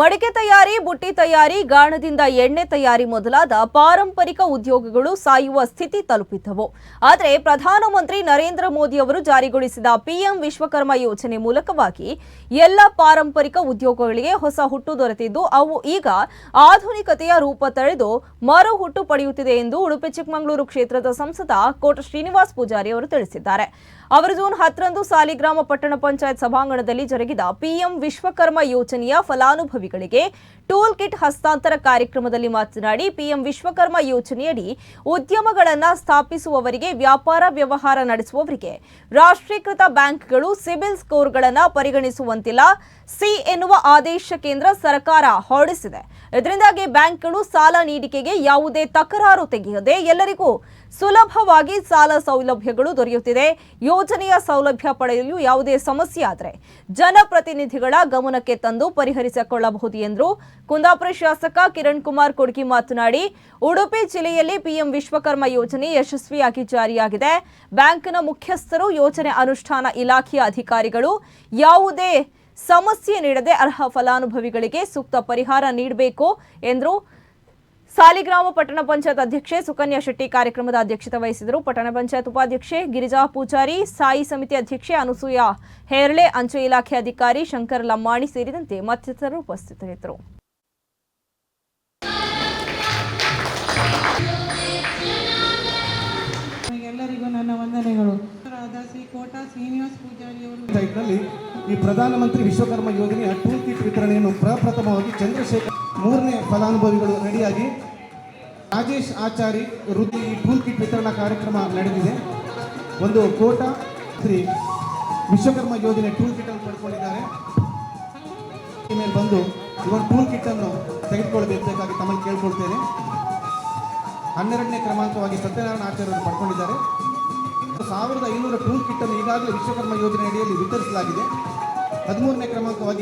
ಮಡಿಕೆ ತಯಾರಿ, ಬುಟ್ಟಿ ತಯಾರಿ, ಗಾಣದಿಂದ ಎಣ್ಣೆ ತಯಾರಿ ಮೊದಲಾದ ಪಾರಂಪರಿಕ ಉದ್ಯೋಗಗಳು ಸಾಯುವ ಸ್ಥಿತಿ ತಲುಪಿದ್ದವು. ಆದರೆ ಪ್ರಧಾನಮಂತ್ರಿ ನರೇಂದ್ರ ಮೋದಿ ಅವರು ಜಾರಿಗೊಳಿಸಿದ ಪಿಎಂ ವಿಶ್ವಕರ್ಮ ಯೋಜನೆ ಮೂಲಕವಾಗಿ ಎಲ್ಲ ಪಾರಂಪರಿಕ ಉದ್ಯೋಗಗಳಿಗೆ ಹೊಸ ಹುಟ್ಟು ದೊರೆತಿದ್ದು, ಅವು ಈಗ ಆಧುನಿಕತೆಯ ರೂಪ ತಳೆದು ಮರು ಹುಟ್ಟು ಪಡೆಯುತ್ತಿದೆ ಎಂದು ಉಡುಪಿ ಚಿಕ್ಕಮಗಳೂರು ಕ್ಷೇತ್ರದ ಸಂಸದ ಕೋಟ ಶ್ರೀನಿವಾಸ್ ಪೂಜಾರಿ ಅವರು ತಿಳಿಸಿದ್ದಾರೆ. ಅವರು ಜೂನ್ ಹತ್ತರಂದು ಸಾಲಿಗ್ರಾಮ ಪಟ್ಟಣ ಪಂಚಾಯತ್ ಸಭಾಂಗಣದಲ್ಲಿ ಜರುಗಿದ ಪಿಎಂ ವಿಶ್ವಕರ್ಮ ಯೋಜನೆಯ ಫಲಾನುಭವಿಗಳಿಗೆ ಟೂಲ್ ಕಿಟ್ ಹಸ್ತಾಂತರ ಕಾರ್ಯಕ್ರಮದಲ್ಲಿ ಮಾತನಾಡಿ ಪಿಎಂ ವಿಶ್ವಕರ್ಮ ಯೋಜನೆಯಡಿ ಉದ್ಯಮಗಳನ್ನು ಸ್ಥಾಪಿಸುವವರಿಗೆ ವ್ಯಾಪಾರ ವ್ಯವಹಾರ ನಡೆಸುವವರಿಗೆ ರಾಷ್ಟ್ರೀಕೃತ ಬ್ಯಾಂಕ್ಗಳು ಸಿಬಿಲ್ ಸ್ಕೋರ್ಗಳನ್ನು ಪರಿಗಣಿಸುವಂತಿಲ್ಲ ಸಿ ಎನ್ನುವ ಆದೇಶ ಕೇಂದ್ರ ಸರ್ಕಾರ ಹೊರಡಿಸಿದೆ. ಇದರಿಂದಾಗಿ ಬ್ಯಾಂಕ್ಗಳು ಸಾಲ ನೀಡಿಕೆಗೆ ಯಾವುದೇ ತಕರಾರು ತೆಗೆಯದೆ ಎಲ್ಲರಿಗೂ ಸುಲಭವಾಗಿ ಸಾಲ ಸೌಲಭ್ಯಗಳು ದೊರೆಯುತ್ತಿದೆ. ಯೋಜನೆಯ ಸೌಲಭ್ಯ ಪಡೆಯಲು ಯಾವುದೇ ಸಮಸ್ಯೆ ಆದರೆ ಜನಪ್ರತಿನಿಧಿಗಳ ಗಮನಕ್ಕೆ ತಂದು ಪರಿಹರಿಸಿಕೊಳ್ಳಬಹುದು ಎಂದರು. ಕುಂದಾಪುರ ಶಾಸಕ ಕಿರಣ್ ಕುಮಾರ್ ಕೊಡ್ಗಿ ಮಾತನಾಡಿ, ಉಡುಪಿ ಜಿಲ್ಲೆಯಲ್ಲಿ ಪಿಎಂ ವಿಶ್ವಕರ್ಮ ಯೋಜನೆ ಯಶಸ್ವಿಯಾಗಿ ಜಾರಿಯಾಗಿದೆ. ಬ್ಯಾಂಕ್ನ ಮುಖ್ಯಸ್ಥರು ಯೋಜನೆ ಅನುಷ್ಠಾನ ಇಲಾಖೆಯ ಅಧಿಕಾರಿಗಳು ಯಾವುದೇ ಸಮಸ್ಯೆ ನೀಡದೆ ಅರ್ಹ ಫಲಾನುಭವಿಗಳಿಗೆ ಸೂಕ್ತ ಪರಿಹಾರ ನೀಡಬೇಕು ಎಂದರು. ಸಾಲಿಗ್ರಾಮ ಪಟ್ಟಣ ಪಂಚಾಯತ್ ಅಧ್ಯಕ್ಷೆ ಸುಕನ್ಯಾ ಶೆಟ್ಟಿ ಕಾರ್ಯಕ್ರಮದ ಅಧ್ಯಕ್ಷತೆ ವಹಿಸಿದರು. ಪಟ್ಟಣ ಪಂಚಾಯತ್ ಉಪಾಧ್ಯಕ್ಷೆ ಗಿರಿಜಾ ಪೂಜಾರಿ, ಸಾಯಿ ಸಮಿತಿ ಅಧ್ಯಕ್ಷೆ ಅನುಸೂಯ ಹೇರ್ಳೆ, ಅಂಚೆ ಇಲಾಖೆ ಅಧಿಕಾರಿ ಶಂಕರ್ ಲಮ್ಮಾಣಿ ಸೇರಿದಂತೆ ಮತ್ತಿತರರು ಉಪಸ್ಥಿತರಿದ್ದರು. ಎಲ್ಲರಿಗೂ ನನ್ನ ವಂದನೆಗಳು. ಕೋಟ ಈ ಪ್ರಧಾನಮಂತ್ರಿ ವಿಶ್ವಕರ್ಮ ಯೋಜನೆಯ ಟೂಲ್ ಕಿಟ್ ವಿತರಣೆಯನ್ನು ಪ್ರಪ್ರಥಮವಾಗಿ ಚಂದ್ರಶೇಖರ್ ಮೂರನೇ ಫಲಾನುಭವಿಗಳು ರೆಡಿಯಾಗಿ ರಾಜೇಶ್ ಆಚಾರಿ ವೃತ್ತಿ ಈ ಟೂಲ್ ಕಿಟ್ ವಿತರಣಾ ಕಾರ್ಯಕ್ರಮ ನಡೆದಿದೆ. ಒಂದು ಕೋಟ ಶ್ರೀ ವಿಶ್ವಕರ್ಮ ಯೋಜನೆ ಟೂಲ್ ಕಿಟ್ ಅನ್ನು ಪಡ್ಕೊಂಡಿದ್ದಾರೆ. ಮೇಲೆ ಬಂದು ಈ ಟೂಲ್ ಕಿಟ್ ಅನ್ನು ತೆಗೆದುಕೊಳ್ಳಬೇಕಾಗಿ ತಮ್ಮಲ್ಲಿ ಕೇಳ್ಕೊಳ್ತೇನೆ. ಹನ್ನೆರಡನೇ ಕ್ರಮಾಂಕವಾಗಿ ಸತ್ಯನಾರಾಯಣ ಆಚಾರ್ಯರು ಪಡ್ಕೊಂಡಿದ್ದಾರೆ. ಸಾವಿರದ ಐನೂರ ಟೂಲ್ ಕಿಟ್ ಅನ್ನು ಈಗಾಗಲೇ ವಿಶ್ವಕರ್ಮ ಯೋಜನೆ ಅಡಿಯಲ್ಲಿ ವಿತರಿಸಲಾಗಿದೆ. ಹದಿಮೂರನೇ ಕ್ರಮಾಂಕವಾಗಿ